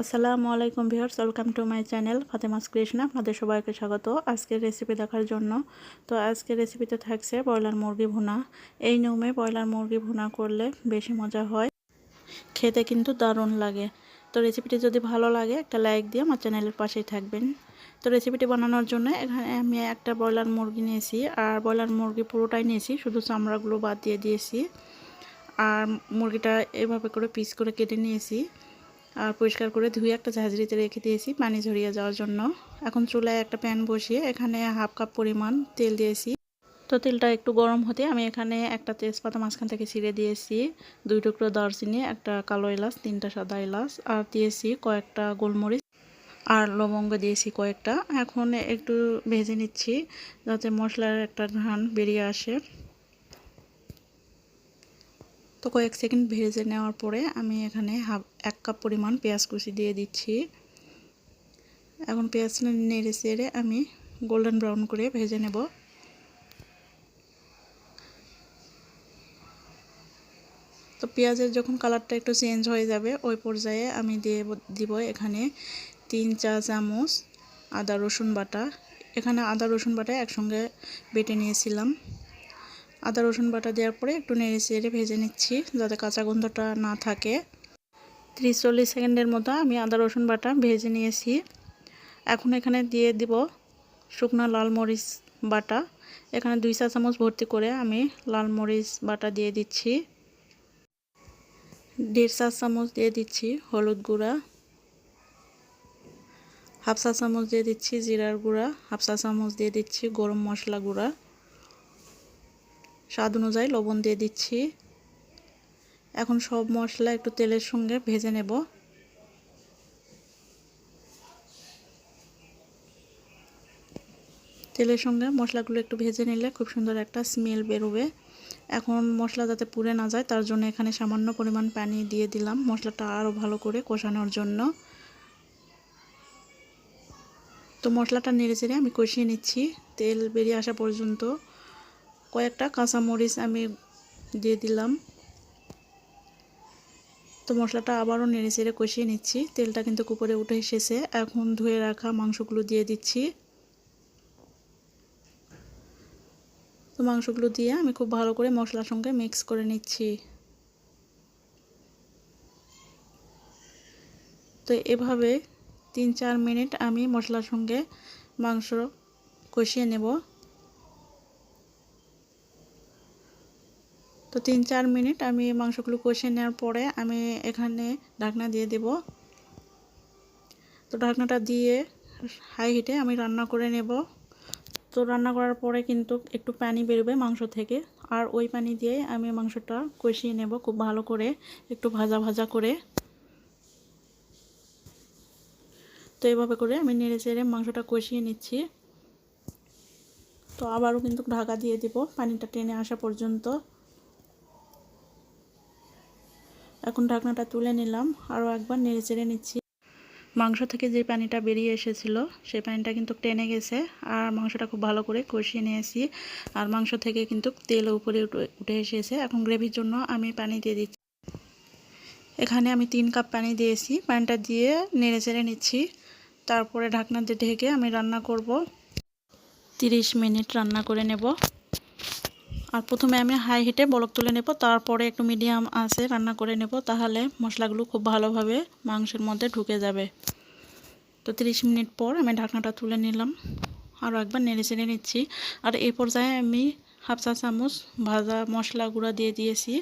আসসালামু আলাইকুম viewers, welcome to my channel Fatema's Krishna. আপনাদের সবাইকে স্বাগত। আজকের রেসিপি দেখার জন্য। তো আজকের রেসিপিতে থাকছে ব্রয়লার মুরগি ভুনা। এই নিয়মে ব্রয়লার মুরগি ভুনা করলে বেশি মজা হয়। খেতে কিন্তু দারুণ লাগে। তো রেসিপিটি যদি ভালো লাগে, একটা লাইক দিয়ে আমার চ্যানেলের পাশেই থাকবেন। তো রেসিপিটি বানানোর জন্য এখানে আমি একটা ব্রয়লার মুরগি নিয়েছি, আর ব্রয়লার মুরগি পুরোটাই নিয়েছি, শুধু চামড়াগুলো বাদ দিয়ে দিয়েছি। আর মুরগিটা এভাবে করে পিস করে কেটে নিয়েছি। আর পরিষ্কার করে ধুয়ে একটা ঝাঁঝরিতে রেখে দিয়েছি পানি ঝরিয়ে যাওয়ার জন্য। এখন চুলায় একটা প্যান বসিয়ে এখানে হাফ কাপ পরিমাণ তেল দিয়েছি। তো তেলটা একটু গরম হতে আমি এখানে একটা তেজপাতা মাঝখান থেকে ছিঁড়ে দিয়েছি, দুই টুকরো দারচিনি, একটা কালো এলাচ, তিনটা সাদা এলাচ, আর দিয়েছি কয়েকটা গোলমরিচ আর লবঙ্গ দিয়েছি কয়েকটা। এখন একটু ভেজে নিচ্ছি যাতে মশলার একটা ঘ্রাণ বেরিয়ে আসে। তো কয়েক সেকেন্ড ভেজে নেওয়ার পরে আমি এখানে হাফ, এক কাপ পরিমাণ পেঁয়াজ কুচি দিয়ে দিচ্ছি। এখন পেঁয়াজটা নেড়ে চেড়ে আমি গোল্ডেন ব্রাউন করে ভেজে নেব। তো পেঁয়াজের যখন কালারটা একটু চেঞ্জ হয়ে যাবে, ওই পর্যায়ে আমি দিয়ে দিব এখানে তিন চা চামচ আদা রসুন বাটা। এখানে আদা রসুন বাটা একসঙ্গে বেটে নিয়েছিলাম। আদা, রসুন বাটা দেওয়ার পরে একটু নেড়ে চেড়ে ভেজে নিচ্ছি যাতে কাঁচা গন্ধটা না থাকে। ত্রিশ চল্লিশ সেকেন্ডের মতো আমি আদা, রসুন বাটা ভেজে নিয়েছি। এখন এখানে দিয়ে দিব শুকনো লাল মরিচ বাটা। এখানে দুই চা চামচ ভর্তি করে আমি লাল মরিচ বাটা দিয়ে দিচ্ছি। দেড় চা চামচ দিয়ে দিচ্ছি হলুদ গুঁড়া। হাফ চা চামচ দিয়ে দিচ্ছি জিরার গুঁড়া। হাফ চা চামচ দিয়ে দিচ্ছি গরম মশলা গুঁড়া। স্বাদ অনুযায়ী লবণ দিয়ে দিচ্ছি। এখন সব মশলা একটু তেলের সঙ্গে ভেজে নেব। তেলের সঙ্গে মশলাগুলো একটু ভেজে নিলে খুব সুন্দর একটা স্মেল বেরোবে। এখন মশলা যাতে পুড়ে না যায়, তার জন্য এখানে সামান্য পরিমাণ পানি দিয়ে দিলাম মশলাটা আরও ভালো করে কষানোর জন্য। তো মশলাটা নেড়ে চেড়ে আমি কষিয়ে নিচ্ছি। তেল বেরিয়ে আসা পর্যন্ত কয়েকটা কাঁচামরিচ আমি দিয়ে দিলাম। তো মশলাটা আবারও নেড়ে চেড়ে কষিয়ে নিচ্ছি। তেলটা কিন্তু কুপরে উঠে এসেছে। এখন ধুয়ে রাখা মাংসগুলো দিয়ে দিচ্ছি। তো মাংসগুলো দিয়ে আমি খুব ভালো করে মশলার সঙ্গে মিক্স করে নিচ্ছি। তো এভাবে তিন চার মিনিট আমি মশলার সঙ্গে মাংস কষিয়ে নেব। তো তিন, চার মিনিট আমি মাংসগুলো কষিয়ে নেওয়ার পরে আমি এখানে ঢাকনা দিয়ে দেব। তো ঢাকনাটা দিয়ে হাই হিটে আমি রান্না করে নেব। তো রান্না করার পরে কিন্তু একটু পানি বেরোবে মাংস থেকে। আর ওই পানি দিয়ে আমি মাংসটা কষিয়ে নেব খুব ভালো করে, একটু ভাজা ভাজা করে। তো এভাবে করে আমি নেড়ে চেড়ে মাংসটা কষিয়ে নিচ্ছি। তো আবারও কিন্তু ঢাকা দিয়ে দেব পানিটা টেনে আসা পর্যন্ত। এখন ঢাকনাটা তুলে নিলাম। আরও একবার নেড়ে চেড়ে নিচ্ছি। মাংস থেকে যে পানিটা বেরিয়ে এসেছিল, সেই পানিটা কিন্তু টেনে গেছে। আর মাংসটা খুব ভালো করে কষিয়ে নিয়েছি। আর মাংস থেকে কিন্তু তেল উপরে উঠে এসেছে। এখন গ্রেভির জন্য আমি পানি দিয়ে দিচ্ছি। এখানে আমি তিন কাপ পানি দিয়েছি। পানিটা দিয়ে নেড়ে চেড়ে নিচ্ছি। তারপরে ঢাকনা দিয়ে ঢেকে আমি রান্না করব। 30 মিনিট রান্না করে নেব। আর প্রথমে আমি হাই হিটে বলক তুলে নেব, তারপরে একটু মিডিয়াম আছে রান্না করে নেব, তাহলে মশলাগুলো খুব ভালোভাবে মাংসের মধ্যে ঢুকে যাবে। তো 30 মিনিট পর আমি ঢাকনাটা তুলে নিলাম। আরও একবার নেড়ে চেড়ে নিচ্ছি। আর এই পর্যায়ে আমি হাফ চা চামচ ভাজা মশলা গুঁড়া দিয়ে দিয়েছি।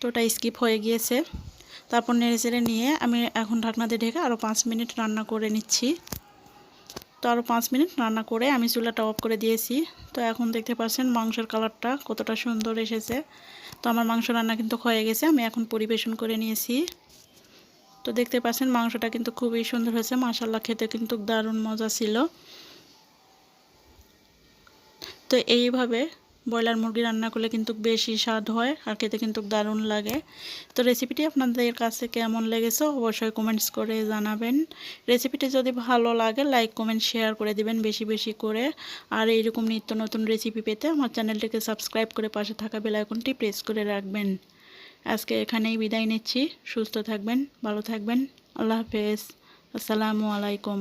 তো ওটা স্কিপ হয়ে গিয়েছে। তারপর নেড়ে চেড়ে নিয়ে আমি এখন ঢাকনাতে ঢেকে আরও পাঁচ মিনিট রান্না করে নিচ্ছি। তো আরও পাঁচ মিনিট রান্না করে আমি চুলাটা অফ করে দিয়েছি। তো এখন দেখতে পাচ্ছেন মাংসের কালারটা কতটা সুন্দর এসেছে। তো আমার মাংস রান্না কিন্তু হয়ে গেছে, আমি এখন পরিবেশন করে নিয়েছি। তো দেখতে পাচ্ছেন মাংসটা কিন্তু খুবই সুন্দর হয়েছে মাসাল্লা খেতে কিন্তু দারুণ মজা ছিল। তো এইভাবে ব্রয়লার মুরগি রান্না করলে কিন্তু বেশি স্বাদ হয় আর খেতে কিন্তু দারুণ লাগে। তো রেসিপিটি আপনাদের কাছে কেমন লেগেছে অবশ্যই কমেন্টস করে জানাবেন। রেসিপিটি যদি ভালো লাগে লাইক কমেন্ট শেয়ার করে দিবেন বেশি বেশি করে। আর এইরকম নিত্য নতুন রেসিপি পেতে আমার চ্যানেলটিকে সাবস্ক্রাইব করে পাশে থাকা বেলাইকনটি প্রেস করে রাখবেন। আজকে এখানেই বিদায় নিচ্ছি। সুস্থ থাকবেন, ভালো থাকবেন। আল্লাহ হাফেজ। আসসালামু আলাইকুম।